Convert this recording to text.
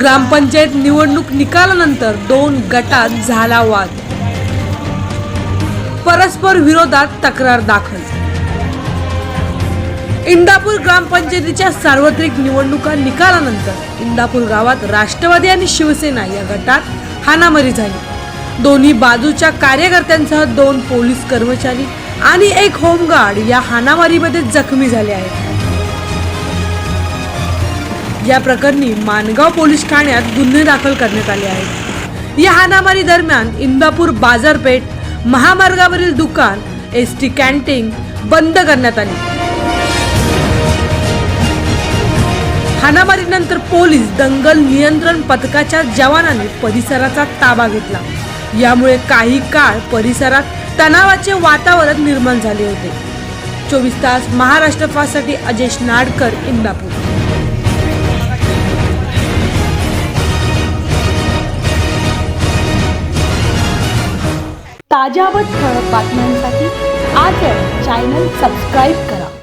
ग्रामपंचायत निवडणूक निकालानंतर दोन गटात झाला वाद. परस्पर विरोधात तक्रार दाखल. इंदापूर ग्रामपंचायतीच्या सार्वत्रिक निवडणुका निकालानंतर इंदापूर गावात राष्ट्रवादी आणि शिवसेना या गटात हानामारी झाली. दोन्ही बाजूच्या कार्यकर्त्यांसह दोन पोलीस कर्मचारी आणि एक होमगार्ड या हानामारीमध्ये जखमी झाले आहेत. या प्रकरणी मानगाव पोलीस ठाण्यात गुन्हे दाखल करण्यात आले आहेत. या हाणामारी दरम्यान इंदापूर बाजारपेठ महामार्गावरील दुकान एस टी कॅन्टीन बंद करण्यात आली. हाणामारीनंतर पोलीस दंगल नियंत्रण पथकाच्या जवानांनी परिसराचा ताबा घेतला. यामुळे काही काळ परिसरात तणावाचे वातावरण निर्माण झाले होते. चोवीस तास महाराष्ट्र फासाठी अजेश नाडकर इंदापूर. ताज्या व ठळक बातम्यांसाठी आज चॅनल सबस्क्राईब करा.